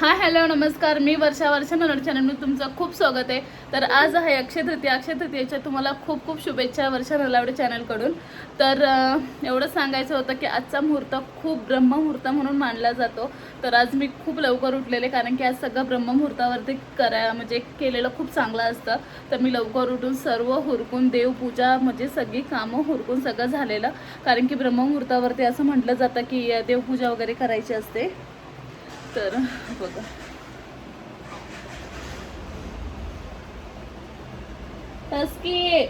Hi hello नमस्कार. मी वर्षा वर्षा नरोड चॅनलमध्ये तुमचं खूप स्वागत आहे. तर आज आहे अक्षय तृतीया. अक्षय तृतीयाच्या तुम्हाला खूप खूप शुभेच्छा वर्षा नलावडे चॅनलकडून. तर एवढं सांगायचं होतं की आजचा मुहूर्त खूप ब्रह्ममुहूर्त म्हणून मानला जातो. तर आज मी खूप लवकर उठलेले कारण की आज सगळं ब्रह्ममुहूर्तावरती करा म्हणजे केलेलं खूप चांगलं असतं. तर मी लवकर उठून सर्व हुरकून देवपूजा म्हणजे सगळी कामं हुरकून सगळं झालेलं. कारण की ब्रह्ममुहूर्तावरती असं म्हटलं जातं की देवपूजा वगैरे करायची असते. तर बघा. टस्की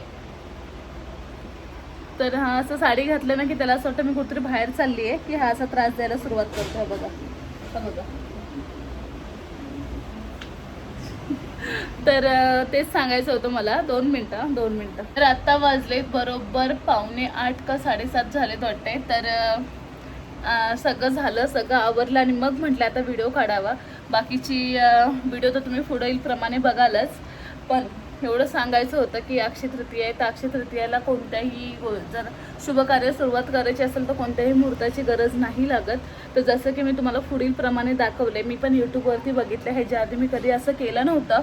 तर हा असं साडी घातलं ना की त्याला असं वाटतं मी कुठेतरी बाहेर चालली आहे की हा असा त्रास द्यायला सुरुवात करतोय बघा. बघा. तर तेच सांगायचं होतं मला. दोन मिनटं दोन मिनटं. तर आत्ता वाजलेत बरोबर पावणे आठ का साडेसात झालेत वाटते तर सगळं झालं सगळं आवरलं आणि मग म्हटलं आता व्हिडिओ काढावा. बाकीची व्हिडिओ तर तुम्ही पुढील प्रमाणे बघालच. पण एवढं सांगायचं होतं की अक्षय तृतीया आहे तर अक्षय तृतीयाला कोणत्याही गो- जर शुभकार्य सुरुवात करायची असेल तर कोणत्याही मुहूर्ताची गरज नाही लागत. तर जसं की मी तुम्हाला पुढील प्रमाणे दाखवले मी पण यूट्यूबवरती बघितलं. ह्याच्या आधी मी कधी असं केलं नव्हतं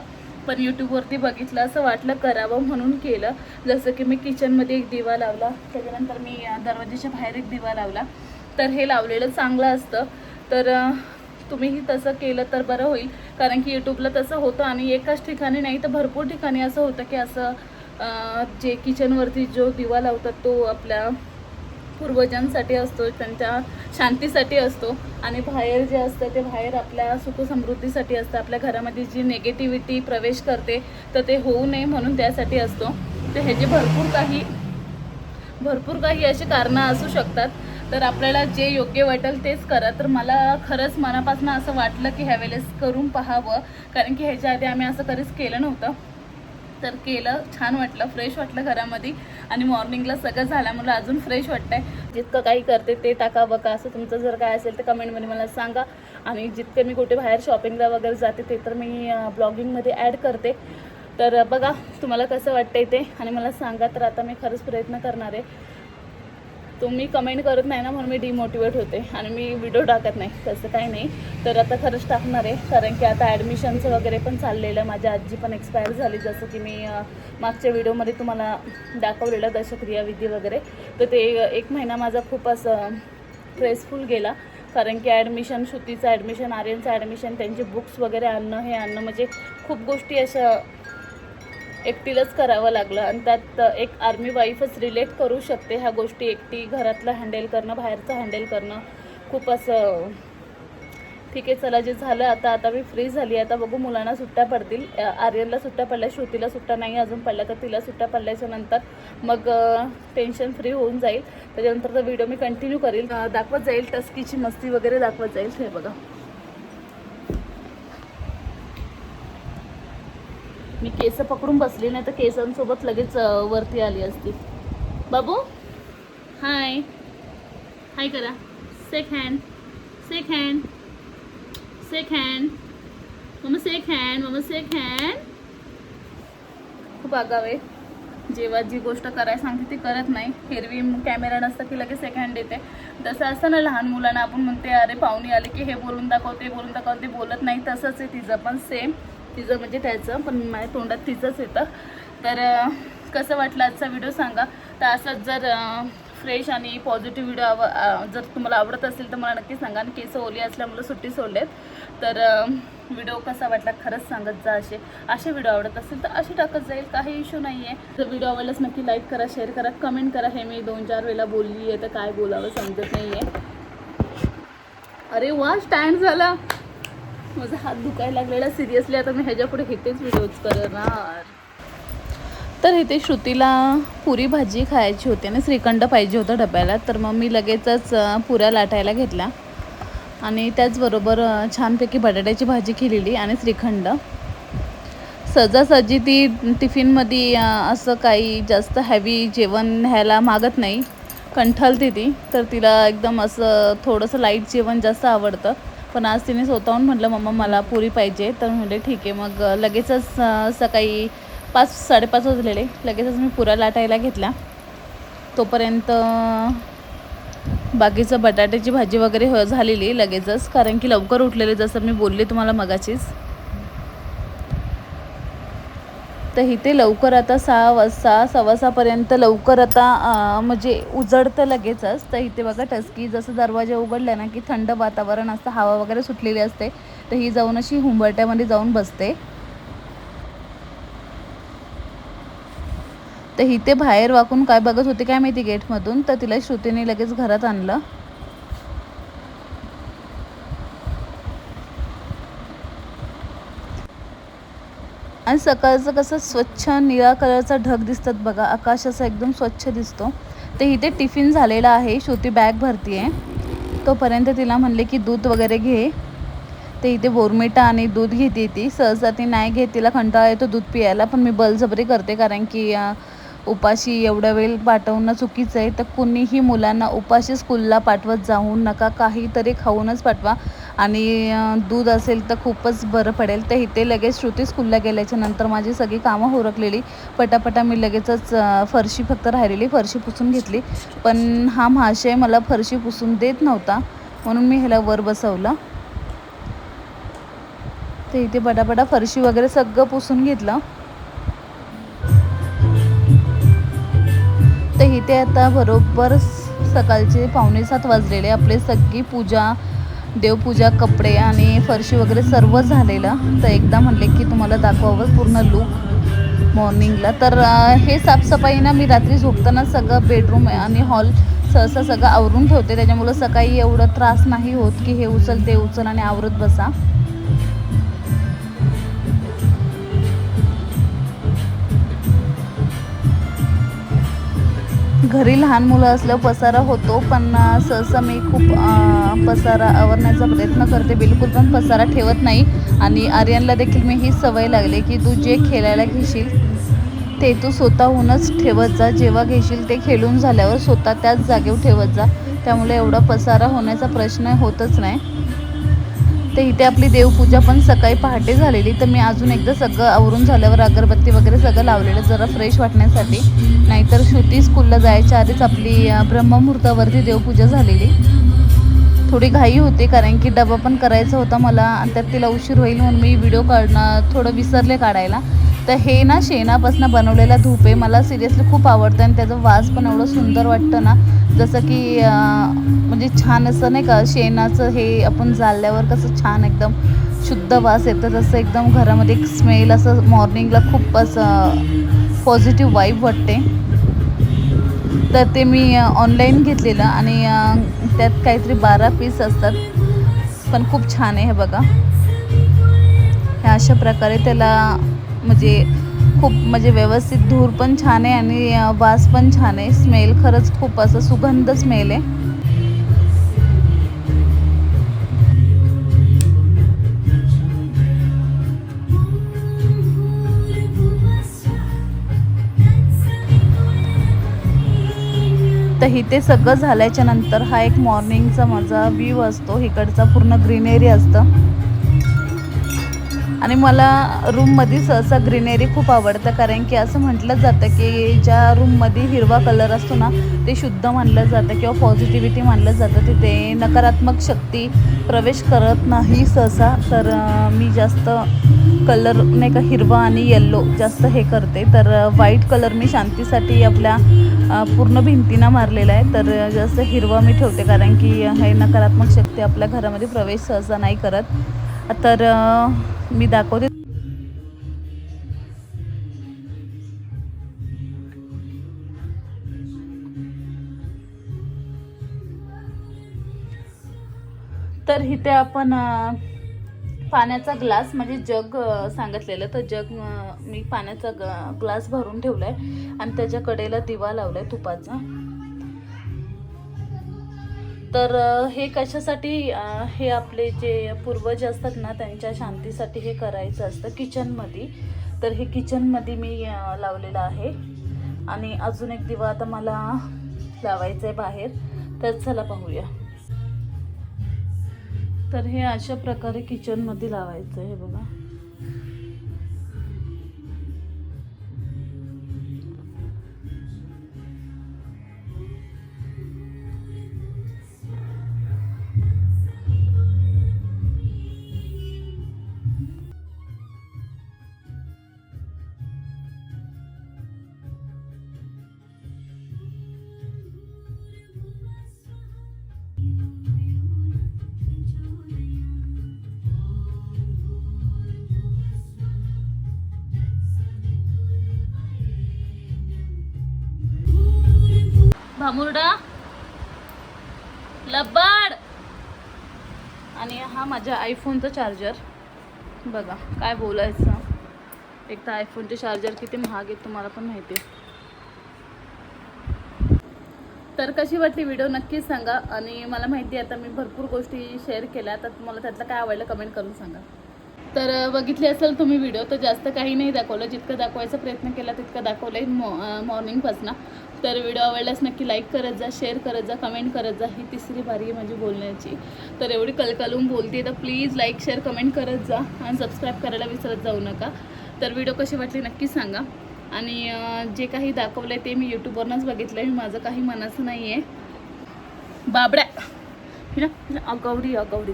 पण यूट्यूबवरती बघितलं असं वाटलं करावं म्हणून केलं. जसं की मी किचनमध्ये एक दिवा लावला त्याच्यानंतर मी दरवाजेच्या बाहेर एक दिवा लावला. तर हे लावलेलं चांगलं असतं. तर तुम्हीही तसं केलं तर बरं होईल. कारण की यूट्यूबला तसं होतं आणि एकाच ठिकाणी नाही तर भरपूर ठिकाणी असं होतं की असं जे किचनवरती जो दिवा लावतात तो आपल्या पूर्वजांसाठी असतो त्यांच्या शांतीसाठी असतो. आणि बाहेर जे असतं ते बाहेर आपल्या सुखसमृद्धीसाठी असतं. आपल्या घरामध्ये जी नेगेटिव्हिटी प्रवेश करते तर ते होऊ नये म्हणून त्यासाठी असतो. तर ह्याचे भरपूर काही भरपूर काही अशी कारणं असू शकतात. तर आपल्याला जे योग्य वाटेल तेच करा. तर मला खरंच मनापासून असं वाटलं की ह्यावेळेस करून पाहावं. कारण की ह्याच्या आधी आम्ही असं कधीच केलं नव्हतं. तर केलं छान वाटलं फ्रेश वाटलं घरामध्ये. आणि मॉर्निंगला सगळं झाल्यामुळे अजून फ्रेश वाटतंय. जितकं काही करते ते टाका बघा. असं तुमचं जर काय असेल तर कमेंटमध्ये मला सांगा. आणि जितके मी कुठे बाहेर शॉपिंगला वगैरे जाते ते तर मी ब्लॉगिंगमध्ये ॲड करते. तर बघा तुम्हाला कसं वाटतंय ते? आणि मला सांगा. तर आता मी खरंच प्रयत्न करणार आहे. तुम्ही कमेंट करत नाही ना म्हणून मी डिमोटिवेट होते. आणि मी व्हिडिओ टाकत नाही. तसं काही नाही. तर आता खरंच टाकणार आहे. कारण की आता ॲडमिशनचं वगैरे पण चाललेलं आहे. माझी आजी पण एक्सपायर झाली. जसं की मी मागच्या व्हिडिओमध्ये तुम्हाला दाखवलेलं दशक्रिया विधी वगैरे. तर ते एक महिना माझा खूप असं स्ट्रेसफुल गेला. कारण की ॲडमिशन श्रुतीचं ॲडमिशन आर्यनचं ॲडमिशन त्यांचे बुक्स वगैरे आणणं हे आणणं म्हणजे खूप गोष्टी अशा एकटीलाच करावं लागलं. आणि त्यात एक आर्मी वाईफच रिलेट करू शकते ह्या गोष्टी एकटी घरातलं हँडल करणं बाहेरचं हँडल करणं. खूप असं ठीक आहे चला जे झालं आता आता मी फ्री झाली आता बघू मुलांना सुट्ट्या पडतील. आर्यनला सुट्ट्या पडल्या श्रुतीला सुट्ट्या नाही अजून पडल्या तर तिला सुट्ट्या पडल्याच्या नंतर मग टेन्शन फ्री होऊन जाईल. त्याच्यानंतर तो व्हिडिओ मी कंटिन्यू करेल. दाखवत जाईल टस्कीची मस्ती वगैरे दाखवत जाईल. हे बघा. मी केस पकडून बसली नाही तर केसांसोबत लगेच वरती आली असती. बाबू? हाय. हाय करा. Shake hand shake hand shake hand mama shake hand mama shake hand खूप आगावे जेव्हा जी गोष्ट करायला सांगते ती करत नाही. हिरवी कॅमेरा नसतं की लगेच सेकंड हँड तसं असतं ना लहान मुलांना आपण म्हणते अरे पाहुणे आले की हे बोलून दाखव ते बोलून दाखव. ते बोलत नाही तसंच आहे तिचं पण सेम तिचं म्हणजे त्याचं पण माझ्या तोंडात तिचंच येतं. तर कसं वाटलं आजचा व्हिडिओ सांगा. तर असंच जर फ्रेश आणि पॉझिटिव्ह व्हिडिओ आव जर तुम्हाला आवडत असेल तर मला नक्की सांगा. आणि केस ओली असल्यामुळे सुट्टी सोडलेत. तर व्हिडिओ कसा वाटला खरंच सांगत जा असे. असे व्हिडिओ आवडत असेल तर असे टाकत जाईल. काही इश्यू नाही आहे जर व्हिडिओ आवडल्यास नक्की लाईक करा शेअर करा कमेंट करा. हे मी दोन चार वेळेला बोलली आहे तर काय बोलावं समजत नाही आहे अरे वा स्टँड झाला. माझा हात दुखायला लागलेला. सिरियसली आता मी ह्याच्या पुढे इथेच व्हिडिओज करणार. तर इथे श्रुतीला पुरी भाजी खायची होती आणि श्रीखंड पाहिजे होतं डब्याला. तर मग मी लगेचच पुऱ्या लाटायला घेतल्या. आणि त्याचबरोबर छानपैकी बटाट्याची भाजी केलेली आणि श्रीखंड. सहजासहजी ती टिफिनमध्ये असं काही जास्त हॅवी जेवण न्यायला मागत नाही. कंठालते ती. तर तिला एकदम असं थोडंसं लाइट जेवण जास्त आवडतं. पण आज तिने स्वतःहून म्हटलं मम्मा मला पुरी पाहिजे. तर म्हटले ठीक आहे. मग लगेचच सकाळी पाच साडेपाच वाजलेले. लगेचच मी पुरा लाटायला घेतला तोपर्यंत बाकीचं बटाट्याची भाजी वगैरे हो झालेली लगेचच. कारण की लवकर उठलेले जसं मी बोलले तुम्हाला मगाचीच तर इथे लवकर आता सहा वाजता सव्वासापर्यंत लवकर आता म्हणजे उजडतं लगेचच. तर इथे बघा टस्की जसं दरवाजा उघडला ना की थंड वातावरण असतं हवा वगैरे सुटलेली असते तर ही जाऊन अशी हुंबरट्यामध्ये जाऊन बसते. तर इथे बाहेर वाकून काय बघत होते काय माहिती गेटमधून? तर तिला श्रुतीने लगेच घरात आणलं. आणि सकाळचं कसं स्वच्छ निळा कलरचा ढग दिसतात बघा आकाश असं एकदम स्वच्छ दिसतो. तर इथे टिफिन झालेला आहे श्रुती बॅग भरती आहे तोपर्यंत तिला म्हणले की दूध वगैरे घे. ते इथे बोरमिटा आणि दूध घेते ती. सहसा ती नाही घेत तिला कंटाळा येतो दूध पियायला पण मी बलजबरी करते कारण की उपाशी एवढा वेळ पाठवणं चुकीचं आहे तर कुणीही मुलांना उपाशी स्कूलला पाठवत जाऊ नका. काहीतरी खाऊनच पाठवा. आणि दूध असेल तर खूपच बरं पडेल. तर इथे लगेच श्रुती स्कूलला गेल्याच्यानंतर माझी सगळी कामं होरकलेली. पटापटा मी लगेचच फरशी फक्त राहिलेली फरशी पुसून घेतली. पण हा महाशय मला फरशी पुसून देत नव्हता. म्हणून मी ह्याला वर बसवलं. ते इथे पटापटा फरशी वगैरे सगळं पुसून घेतलं. तर इथे आता बरोबर स- सकाळचे पावणे सात वाजलेले. आपले सगळी पूजा देवपूजा कपडे आणि फरशी वगैरे सर्व झालेलं. तर एकदा म्हणले की तुम्हाला दाखवावं पूर्ण लूक मॉर्निंगला तर हे साफसफाई ना मी रात्री झोपताना सगळं बेडरूम आणि हॉल सहसा सगळं आवरून ठेवते. त्याच्यामुळं सकाळी एवढं त्रास नाही होत की हे उचल ते उचल आणि आवरत बसा. घरी लहान मुलं असल्यावर पसारा होतो पण सहसा मी खूप पसारा आवरण्याचा प्रयत्न करते. बिलकुल पण पसारा ठेवत नाही. आणि आर्यनला देखील मी ही सवय लागली की तू जे खेळायला घेशील ते तू स्वतःहूनच ठेवत जा. जेव्हा घेशील ते खेळून झाल्यावर स्वतः त्याच जागेवर ठेवत जा. त्यामुळे एवढा पसारा होण्याचा प्रश्न होतच नाही. तर इथे आपली देवपूजा पण सकाळी पहाटे झालेली. तर मी अजून एकदा सगळं आवरून झाल्यावर अगरबत्ती वगैरे सगळं लावलेलं जरा फ्रेश वाटण्यासाठी. नाहीतर श्रुती स्कूलला जायच्या आधीच आपली ब्रह्ममुहूर्तावरती देवपूजा झालेली. थोडी घाई होती कारण की डबा पण करायचा होता मला आणि त्यात तिला उशीर होईल म्हणून मी व्हिडिओ काढणं थोडं विसरले काढायला. तर हे ना शेणापासून बनवलेला धूप आहे. मला सिरियसली खूप आवडतं आणि त्याचा वास पण एवढं सुंदर वाटतं ना. जसं की म्हणजे छान असं नाही का शेणाचं हे आपण जाळल्यावर कसं छान एकदम शुद्ध वास येतं तसं एकदम घरामध्ये एक स्मेल असं मॉर्निंगला खूप असं पॉझिटिव्ह वाईब वाटते. तर ते मी ऑनलाईन घेतलेलं आणि त्यात काहीतरी बारा पीस असतात. पण खूप छान आहे हे बघा. ह्या अशा प्रकारे त्याला म्हणजे खूप म्हणजे व्यवस्थित धूर पण छान आहे आणि वास पण छान आहे. स्मेल खरंच खूप असं सुगंध स्मेल आहे. तर इथे सगळं झाल्याच्यानंतर हा एक मॉर्निंगचा माझा व्ह्यू असतो. इकडचा पूर्ण ग्रीनरी असतं. आणि मला रूममध्ये सहसा ग्रीनरी खूप आवडतं कारण की असं म्हटलं जातं की ज्या रूममध्ये हिरवा कलर असतो ना ते शुद्ध मानलं जातं किंवा पॉझिटिव्हिटी मानलं जातं तिथे नकारात्मक शक्ती प्रवेश करत नाही सहसा. तर मी जास्त कलर नाही का हिरवा आणि येल्लो जास्त हे करते. तर व्हाईट कलर मी शांतीसाठी आपल्या पूर्ण भिंतीनं मारलेला आहे. तर जास्त हिरवा मी ठेवते कारण की हे नकारात्मक शक्ती आपल्या घरामध्ये प्रवेश सहसा नाही करत. तर मी दाखवते. तर इथे आपण पाण्याचा ग्लास म्हणजे जग सांगितलेलं. तर जग मी पाण्याचा ग्लास भरून ठेवलाय. आणि त्याच्या कडेला दिवा लावलाय तुपाचा. तर हे कशासाठी हे आपले जे पूर्वज असतात ना त्यांच्या शांतीसाठी हे करायचं असतं किचनमध्ये. तर हे किचनमध्ये मी लावलेलं आहे. आणि अजून एक दिवा आता मला लावायचं आहे बाहेर. तर चला पाहूया. तर हे अशा प्रकारे किचनमध्ये लावायचं आहे बघा. भामुर्डा लबाड. आणि हा माझ्या आयफोनचा चार्जर बघा काय बोलायचं. एक तर आयफोनचे चार्जर किती महाग आहेत तुम्हाला पण माहिती आहे. तर कशी वाटली व्हिडिओ नक्कीच सांगा. आणि मला माहिती आहे आता मी भरपूर गोष्टी शेअर केल्या तर तुम्हाला त्यातलं काय आवडलं कमेंट करून सांगा. तर बघितली असेल तुम्ही व्हिडिओ तर जास्त काही नाही दाखवलं. जितकं दाखवायचा प्रयत्न केला तितकं दाखवलं आहे मॉ मॉर्निंगपासनं तर व्हिडिओ आवडल्यास नक्की लाईक करत जा शेअर करत जा कमेंट करत जा. ही तिसरी बारी आहे माझी बोलण्याची. तर एवढी कलकलून बोलते तर प्लीज लाईक शेअर कमेंट करत जा आणि सबस्क्राईब करायला विसरत जाऊ नका. तर व्हिडिओ कशी वाटली नक्की सांगा. आणि जे काही दाखवलं आहे ते मी यूट्यूबवरनंच बघितलं आहे माझं काही मनाचं नाही आहे बाबड्या हिना अगौरी अगवडी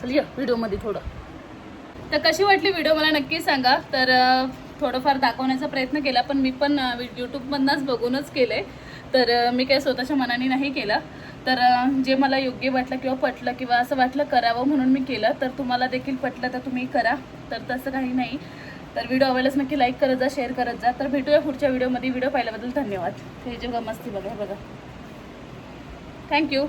चल या व्हिडिओमध्ये थोडं. तर कशी वाटली व्हिडिओ मला नक्की सांगा. तर थोडंफार दाखवण्याचा प्रयत्न केला पण मी पण यूट्यूबमधनंच बघूनच केलं. तर मी काही स्वतःच्या मनाने नाही केलं. तर जे मला योग्य वाटलं किंवा पटलं किंवा असं वाटलं करावं म्हणून मी केलं. तर तुम्हाला देखील पटलं तर तुम्ही करा. तर तसं काही नाही. तर व्हिडिओ आवडल्यास नक्की लाईक करत जा शेअर करत जा. तर भेटूया पुढच्या व्हिडिओमध्ये व्हिडिओ पाहिल्याबद्दल धन्यवाद. हे जेव्हा मस्ती बघा बघा. थँक्यू